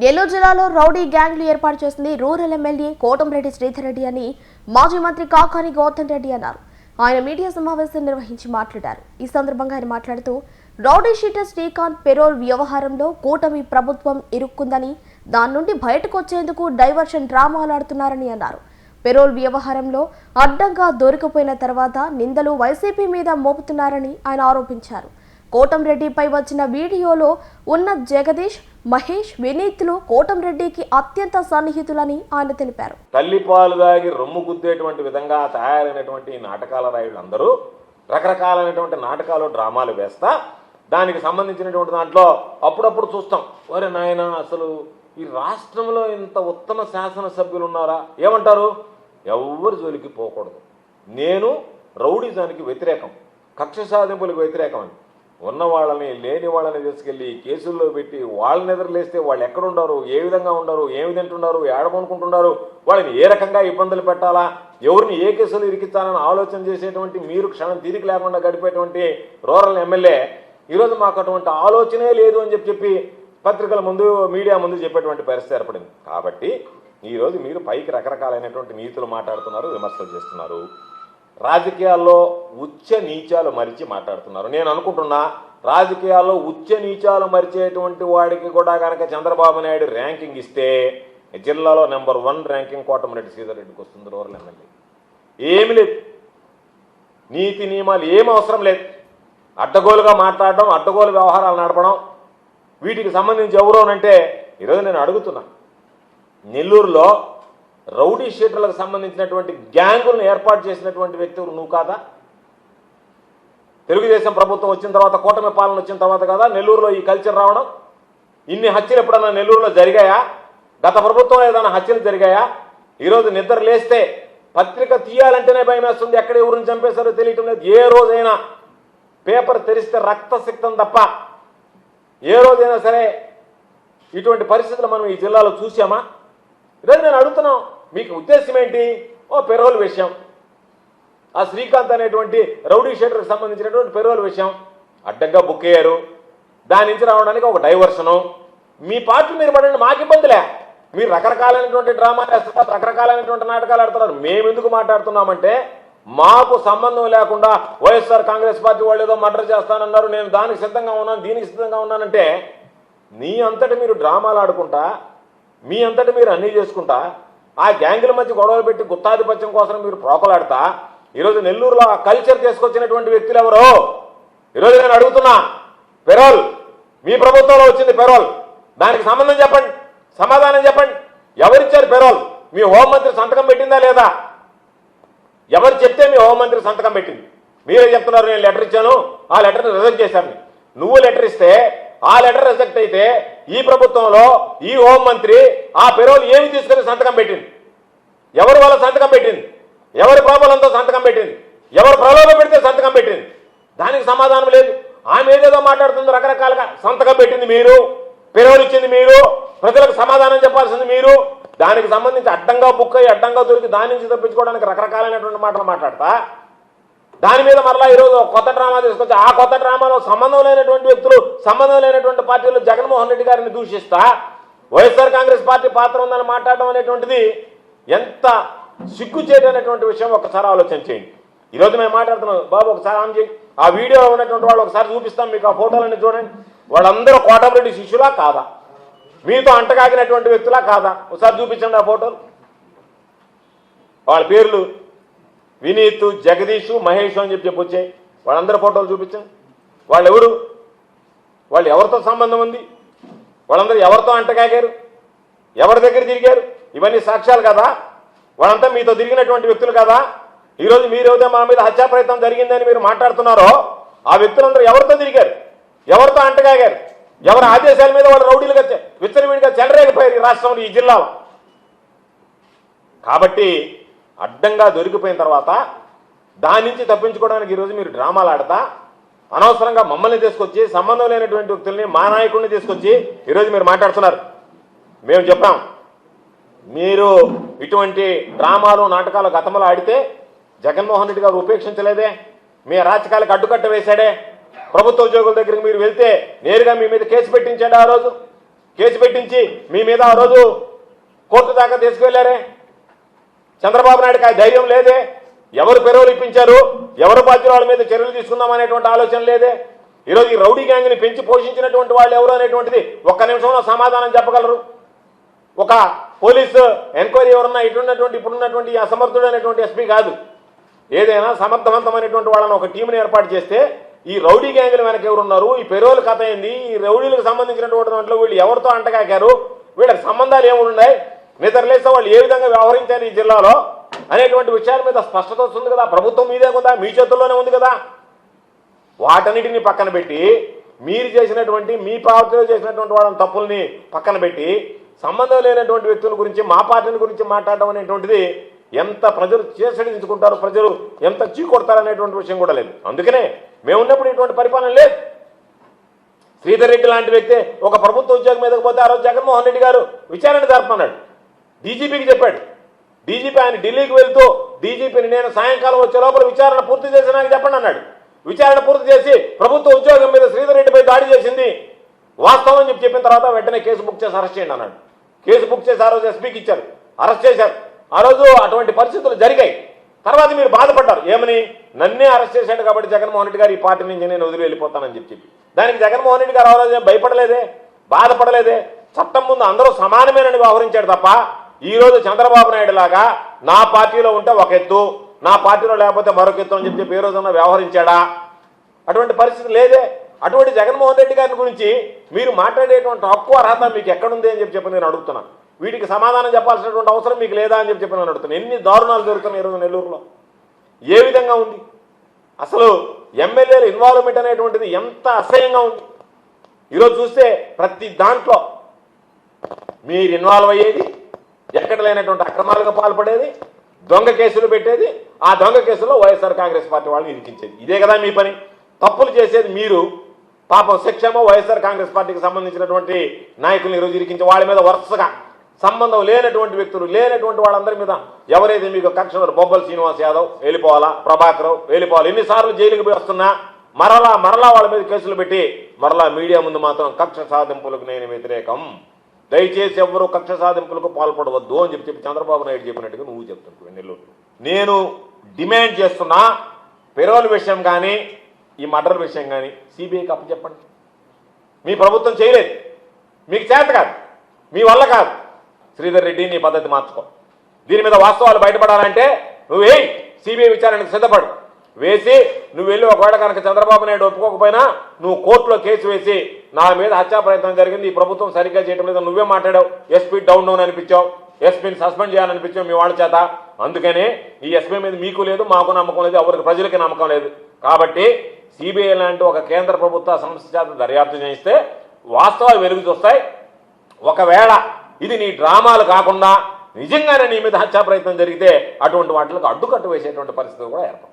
నెల్లూరు జిల్లాలో రౌడీ గ్యాంగ్లు ఏర్పాటు చేసింది రూరల్ ఎమ్మెల్యే కోటంరెడ్డి శ్రీధర్ రెడ్డి అని మాజీ మంత్రి కాకాని గౌతమ్ రెడ్డి అన్నారు. ఆయన మీడియా సమావేశం నిర్వహించి మాట్లాడారు. ఈ సందర్భంగా ఆయన మాట్లాడుతూ రౌడీ షీటర్ శ్రీకాంత్ పెరోల్ వ్యవహారంలో కూటమి ప్రభుత్వం ఇరుక్కుందని దాని నుండి బయటకు వచ్చేందుకు డైవర్షన్ డ్రామాలాడుతున్నారని అన్నారు. పెరోల్ వ్యవహారంలో అడ్డంగా దొరికిపోయిన తర్వాత నిందలు వైసీపీ మీద మోపుతున్నారని ఆయన ఆరోపించారు. కోటంరెడ్డిపై వచ్చిన వీడియోలో ఉన్న జగదీష్ మహేష్ వినీత్లు కోటంరెడ్డికి అత్యంత సన్నిహితులని ఆయన తెలిపారు. తల్లిపాలు దాగి రొమ్ము గుద్దేటువంటి విధంగా తయారైనటువంటి నాటకాల రాయుళ్ళందరూ రకరకాలైనటువంటి నాటకాలు డ్రామాలు వేస్తా దానికి సంబంధించినటువంటి దాంట్లో అప్పుడప్పుడు చూస్తాం. ఒరే నాయన అసలు ఈ రాష్ట్రంలో ఇంత ఉత్తమ శాసనసభ్యులు ఉన్నారా? ఏమంటారు? ఎవ్వరి జోలికి పోకూడదు. నేను రౌడీజానికి వ్యతిరేకం కక్ష సాధింపులకు వ్యతిరేకం అని. ఉన్న వాళ్ళని లేని వాళ్ళని తీసుకెళ్ళి కేసుల్లో పెట్టి వాళ్ళని నిద్రలేస్తే వాళ్ళు ఎక్కడుండారు? ఏ విధంగా ఉండరు? ఏమి తింటున్నారు? ఏడమనుకుంటున్నారు వాళ్ళని ఏ రకంగా ఇబ్బందులు పెట్టాలా? ఎవరిని ఏ కేసులు ఇరికించాలని ఆలోచన చేసేటువంటి మీరు క్షణం తీరిక లేకుండా గడిపేటువంటి రూరల్ ఎమ్మెల్యే ఈరోజు మాకు అటువంటి ఆలోచనే లేదు అని చెప్పి చెప్పి పత్రికల ముందు మీడియా ముందు చెప్పేటువంటి పరిస్థితి ఏర్పడింది. కాబట్టి ఈరోజు మీరు పైకి రకరకాలైనటువంటి నీతులు మాట్లాడుతున్నారు విమర్శలు చేస్తున్నారు. రాజకీయాల్లో ఉచ్చ నీచాలు మరిచి మాట్లాడుతున్నారు. నేను అనుకుంటున్నా రాజకీయాల్లో ఉచ్చ నీచాలు మరిచేటువంటి వాడికి కూడా కనుక చంద్రబాబు నాయుడు ర్యాంకింగ్ ఇస్తే జిల్లాలో number one ranking Kotamreddy Sridhar వస్తుంది రూరల్ ఎమ్మెల్యే. ఏమి లేదు. నీతి నియమాలు ఏం అవసరం లేదు. అడ్డగోలుగా మాట్లాడడం అడ్డగోలు వ్యవహారాలు నడపడం వీటికి సంబంధించి ఎవరోనంటే ఈరోజు నేను అడుగుతున్నా. నెల్లూరులో రౌడీ షీటర్లకు సంబంధించినటువంటి గ్యాంగులను ఏర్పాటు చేసినటువంటి వ్యక్తులు నువ్వు కాదా? తెలుగుదేశం ప్రభుత్వం వచ్చిన తర్వాత కూటమి పాలన వచ్చిన తర్వాత కదా? నెల్లూరులో ఈ కల్చర్ రావడం? ఇన్ని హత్యలు ఎప్పుడన్నా నెల్లూరులో జరిగాయా? గత ప్రభుత్వం ఏదైనా హత్యలు జరిగాయా? ఈరోజు నిద్ర లేస్తే పత్రిక తీయాలంటేనే భయం వేస్తుంది. ఎక్కడ ఎవరిని చంపేశారో తెలియటం లేదు. ఏ రోజైనా పేపర్ తెరిస్తే రక్తసిక్తం తప్ప ఏ రోజైనా సరే ఇటువంటి పరిస్థితులు మనం ఈ జిల్లాలో చూసామా ఈరోజు నేను అడుగుతున్నాం. మీకు ఉద్దేశం ఏంటి? ఓ పెరోల్ విషయం ఆ శ్రీకాంత్ అనేటువంటి రౌడీ షెటర్కి సంబంధించినటువంటి పెరోల్ విషయం అడ్డంగా బుక్ అయ్యారు. దాని నుంచి రావడానికి ఒక డైవర్షను. మీ పార్టీ మీరు పడండి మాకు ఇబ్బందిలే. మీరు రకరకాలైనటువంటి డ్రామాలు వేస్తున్నారు రకరకాలైనటువంటి నాటకాలు ఆడుతున్నారు. మేము ఎందుకు మాట్లాడుతున్నామంటే మాకు సంబంధం లేకుండా వైఎస్ఆర్ కాంగ్రెస్ పార్టీ వాళ్ళు ఏదో మర్డర్ చేస్తానన్నారు నేను దానికి సిద్ధంగా ఉన్నాను దీనికి సిద్ధంగా ఉన్నానంటే నీ అంతటి మీరు డ్రామాలు ఆడుకుంటా మీ అంతటి మీరు అన్నీ చేసుకుంటా ఆ గ్యాంగుల మధ్య గొడవలు పెట్టి గుత్తాధిపత్యం కోసం మీరు ప్రోకలాడతా ఈరోజు నెల్లూరులో ఆ కల్చర్ తీసుకొచ్చినటువంటి వ్యక్తులు ఎవరో? ఈరోజు నేను అడుగుతున్నా పెరోల్ మీ ప్రభుత్వంలో వచ్చింది పెరోల్. దానికి సంబంధం చెప్పండి సమాధానం చెప్పండి. ఎవరిచ్చారు పెరోల్? మీ హోంమంత్రి సంతకం పెట్టిందా లేదా? ఎవరు చెప్తే మీ హోంమంత్రి సంతకం పెట్టింది? మీరే చెప్తున్నారు నేను లెటర్ ఇచ్చాను ఆ లెటర్ని రిజెక్ట్ చేశాను నువ్వు లెటర్ ఇస్తే ఆ లెటర్ రిజెక్ట్ అయితే ఈ ప్రభుత్వంలో ఈ హోంమంత్రి ఆ పెరోలు ఏమి తీసుకుని సంతకం పెట్టింది? ఎవరు వాళ్ళ సంతకం పెట్టింది? ఎవరి ప్రాబలంతో సంతకం పెట్టింది? ఎవరు ప్రలోభ పెడితే సంతకం పెట్టింది? దానికి సమాధానం లేదు. ఆమె ఏదేదో మాట్లాడుతుంది రకరకాలుగా సంతకం పెట్టింది మీరు పెరోల్ ఇచ్చింది మీరు ప్రజలకు సమాధానం చెప్పాల్సింది మీరు. దానికి సంబంధించి అడ్డంగా బుక్ అయ్యి అడ్డంగా దొరికి దాని నుంచి తప్పించుకోవడానికి రకరకాలైనటువంటి మాటలు మాట్లాడతా. దాని మీద మరలా ఈరోజు కొత్త డ్రామా తీసుకొచ్చి ఆ కొత్త డ్రామాలో సంబంధం లేనటువంటి వ్యక్తులు సంబంధం లేనటువంటి పార్టీలు జగన్మోహన్ రెడ్డి గారిని దూషిస్తా వైఎస్ఆర్ కాంగ్రెస్ పార్టీ పాత్ర ఉందని మాట్లాడడం అనేటువంటిది ఎంత సిగ్గు చేయటనేటువంటి విషయం ఒకసారి ఆలోచన చేయండి. ఈరోజు మేము మాట్లాడుతున్నాం బాబు ఒకసారి ఆంజీ చేయండి ఆ వీడియోలో ఉన్నటువంటి వాళ్ళు ఒకసారి చూపిస్తాం మీకు ఆ ఫోటోలన్నీ చూడండి. వాళ్ళందరూ కోటమిరెడ్డి శిష్యులా కాదా? మీతో అంటగాగినటువంటి వ్యక్తులా కాదా? ఒకసారి చూపించండి ఆ ఫోటోలు. వాళ్ళ పేర్లు వినీత్ జగదీష్ మహేష్ అని చెప్పి చెప్పొచ్చాయి వాళ్ళందరి ఫోటోలు చూపించండి. వాళ్ళు ఎవరు వాళ్ళు ఎవరితో సంబంధం ఉంది? వాళ్ళందరూ ఎవరితో అంటకాగారు ఎవరి దగ్గర తిరిగారు? ఇవన్నీ సాక్ష్యాలు కదా? వాళ్ళంతా మీతో తిరిగినటువంటి వ్యక్తులు కదా? ఈరోజు మీరేదో మా మీద హత్యా ప్రయత్నం జరిగిందని మీరు మాట్లాడుతున్నారో ఆ వ్యక్తులందరూ ఎవరితో తిరిగారు? ఎవరితో అంటకాగారు ఎవరి ఆదేశాల మీద వాళ్ళు రౌడీలుగా చె- విచ్చలవిడిగా చెలరేగిపోయారు ఈ రాష్ట్రంలో ఈ జిల్లాలో? కాబట్టి అడ్డంగా దొరికిపోయిన తర్వాత దాని నుంచి తప్పించుకోవడానికి ఈరోజు మీరు డ్రామాలు ఆడతా అనవసరంగా మమ్మల్ని తీసుకొచ్చి సంబంధం లేనటువంటి వ్యక్తుల్ని మా నాయకుడిని తీసుకొచ్చి ఈరోజు మీరు మాట్లాడుతున్నారు. మేము చెప్పాం. మీరు ఇటువంటి డ్రామాలు నాటకాలు గతంలో ఆడితే జగన్మోహన్ రెడ్డి గారు ఉపేక్షించలేదే మీ రాజకీయాలకు అడ్డుకట్ట వేశాడే ప్రభుత్వ ఉద్యోగుల దగ్గరికి మీరు వెళ్తే నేరుగా మీ మీద కేసు పెట్టించాడు ఆ రోజు. కేసు పెట్టించి మీ మీద ఆ రోజు కోర్టు దాకా తీసుకువెళ్ళారే చంద్రబాబు నాయుడుకి ఆ ధైర్యం లేదే? ఎవరు పెరవులు ఇప్పించారు? ఎవరు బాధ్యులు వాళ్ళ మీద చర్యలు తీసుకుందాం అనేటువంటి ఆలోచన లేదే? ఈరోజు ఈ రౌడీ గ్యాంగ్ని పెంచి పోషించినటువంటి వాళ్ళు ఎవరు అనేటువంటిది ఒక్క నిమిషంలో సమాధానం చెప్పగలరు? ఒక పోలీసు ఎంక్వైరీ ఎవరన్నా ఇటున్నటువంటి ఇప్పుడున్నటువంటి అసమర్థుడు అనేటువంటి ఎస్పీ కాదు. ఏదైనా సమర్థవంతమైనటువంటి వాళ్ళని ఒక టీంని ఏర్పాటు చేస్తే ఈ రౌడీ గ్యాంగుల వెనక ఎవరున్నారు? ఈ పెరోలు కథ ఏంది? ఈ రౌడీలకు సంబంధించినటువంటి దాంట్లో వీళ్ళు ఎవరితో అంటగాకారు? వీళ్ళకి సంబంధాలు ఏమున్నాయి? నిద్రలేస్తే వాళ్ళు ఏ విధంగా వ్యవహరించారు ఈ జిల్లాలో అనేటువంటి విషయాల మీద స్పష్టత వస్తుంది కదా. ప్రభుత్వం మీదే ఉందా? మీ చేతుల్లోనే ఉంది కదా. వాటన్నిటిని పక్కన పెట్టి మీరు చేసినటువంటి మీ పార్టీలో చేసినటువంటి వాళ్ళని తప్పుల్ని పక్కన పెట్టి సంబంధం లేనటువంటి వ్యక్తుల గురించి మా పార్టీని గురించి మాట్లాడడం అనేటువంటిది ఎంత ప్రజలు చేసడించుకుంటారు ప్రజలు ఎంత చీకొడతారు అనేటువంటి విషయం కూడా లేదు. అందుకనే మేము ఉన్నప్పుడు ఇటువంటి పరిపాలన లేదు. శ్రీధర్ రెడ్డి లాంటి వ్యక్తి ఒక ప్రభుత్వ ఉద్యోగం మీదకి పోతే ఆ రోజు జగన్మోహన్ రెడ్డి గారు విచారణ జరపమన్నాడు డీజీపీకి చెప్పాడు. డీజీపీ ఆయన ఢిల్లీకి వెళ్తూ డీజీపీని నేను సాయంకాలం వచ్చే లోపల విచారణ పూర్తి చేసి నాకు చెప్పండి అన్నాడు. విచారణ పూర్తి చేసి ప్రభుత్వ ఉద్యోగం మీద శ్రీధర్ రెడ్డిపై దాడి చేసింది వాస్తవం అని చెప్పి చెప్పిన తర్వాత వెంటనే కేసు బుక్ చేసి అరెస్ట్ చేయండి అన్నాడు. కేసు బుక్ చేసి ఆ రోజు ఎస్పీకి ఇచ్చారు. అరెస్ట్ చేశారు. ఆ రోజు అటువంటి పరిస్థితులు జరిగాయి. తర్వాత మీరు బాధపడ్డారు. ఏమని? నన్నే అరెస్ట్ చేశాడు కాబట్టి జగన్మోహన్ రెడ్డి గారు ఈ పార్టీ నుంచి నేను వదిలి వెళ్ళిపోతానని చెప్పి దానికి జగన్మోహన్ రెడ్డి గారు ఆ రోజు భయపడలేదే? బాధపడలేదే? చట్టం ముందు అందరూ సమానమేనని వ్యవహరించాడు తప్ప ఈరోజు చంద్రబాబు నాయుడు లాగా నా పార్టీలో ఉంటే ఒక ఎత్తు నా పార్టీలో లేకపోతే మరొక ఎత్తు అని చెప్పి చెప్పి ఏ రోజున వ్యవహరించాడా? అటువంటి పరిస్థితి లేదే. అటువంటి జగన్మోహన్ రెడ్డి గారి గురించి మీరు మాట్లాడేటువంటి హక్కు అర్హత మీకు ఎక్కడుంది అని చెప్పి చెప్పి నేను అడుగుతున్నాను వీటికి సమాధానం చెప్పాల్సినటువంటి అవసరం మీకు లేదా అని చెప్పి చెప్పి నేను అడుగుతున్నాను ఎన్ని దారుణాలు జరుగుతున్నాయి ఈరోజు నెల్లూరులో? ఏ విధంగా ఉంది? అసలు ఎమ్మెల్యేల ఇన్వాల్వ్మెంట్ అనేటువంటిది ఎంత అసహ్యంగా ఉంది? ఈరోజు చూస్తే ప్రతి దాంట్లో మీరు ఇన్వాల్వ్ అయ్యేది ఎక్కడ లేనటువంటి అక్రమాలకు పాల్పడేది దొంగ కేసులు పెట్టేది ఆ దొంగ కేసులో వైఎస్ఆర్ కాంగ్రెస్ పార్టీ వాళ్ళని ఇరికించేది. ఇదే కదా మీ పని. తప్పులు చేసేది మీరు. పాపం శిక్షేమో వైఎస్ఆర్ కాంగ్రెస్ పార్టీకి సంబంధించినటువంటి నాయకులను ఈరోజు ఇరికించే వాళ్ళ మీద వరుసగా సంబంధం లేనటువంటి వ్యక్తులు లేనటువంటి వాళ్ళందరి మీద ఎవరైతే మీకు కక్ష బొబ్బల శ్రీనివాస్ యాదవ్ వెళ్ళిపోవాలా ప్రభాకర్ వెళ్ళిపోవాలి ఎన్నిసార్లు జైలుకి పోయి వస్తున్నా మరలా మరలా వాళ్ళ మీద కేసులు పెట్టి మరలా మీడియా ముందు మాత్రం కక్ష సాధింపులకు నేను వ్యతిరేకం. దయచేసి ఎవరు కక్ష సాధింపులకు పాల్పడవద్దు అని చెప్పి చెప్పి చంద్రబాబు నాయుడు చెప్పినట్టుగా నువ్వు చెప్తున్నావు నెల్లూరు నేను డిమాండ్ చేస్తున్నా పెరోల్ విషయం కానీ ఈ మర్డర్ విషయం కానీ సిబిఐకి అప్పచెప్పండి. మీ ప్రభుత్వం చేయలేదు. మీకు చేత కాదు. మీ వల్ల కాదు. శ్రీధర్ రెడ్డి నీ పద్ధతి మార్చుకో. దీని మీద వాస్తవాలు బయటపడాలంటే నువ్వు సిబిఐ విచారణకు సిద్ధపడు. వేసి నువ్వు వెళ్ళి ఒకవేళ కనుక చంద్రబాబు నాయుడు ఒప్పుకోకపోయినా నువ్వు కోర్టులో కేసు వేసి నా మీద హత్యా ప్రయత్నం జరిగింది ఈ ప్రభుత్వం సరిగ్గా చేయడం లేదు నువ్వే మాట్లాడావు. ఎస్పీ డౌన్ డౌన్ అనిపించావు. ఎస్పీని సస్పెండ్ చేయాలనిపించావు మీ వాళ్ళ చేత. అందుకనే ఈ ఎస్పీ మీద మీకు లేదు మాకు నమ్మకం లేదు ఎవరికి ప్రజలకి నమ్మకం లేదు. కాబట్టి సిబిఐ లాంటి ఒక కేంద్ర ప్రభుత్వ సంస్థ చేత దర్యాప్తు చేయిస్తే వాస్తవాలు వెలుగు చూస్తాయి. ఒకవేళ ఇది నీ డ్రామాలు కాకుండా నిజంగానే నీ మీద హత్యా ప్రయత్నం జరిగితే అటువంటి వాటికి అడ్డుకట్టు వేసేటువంటి పరిస్థితి కూడా ఏర్పడుతుంది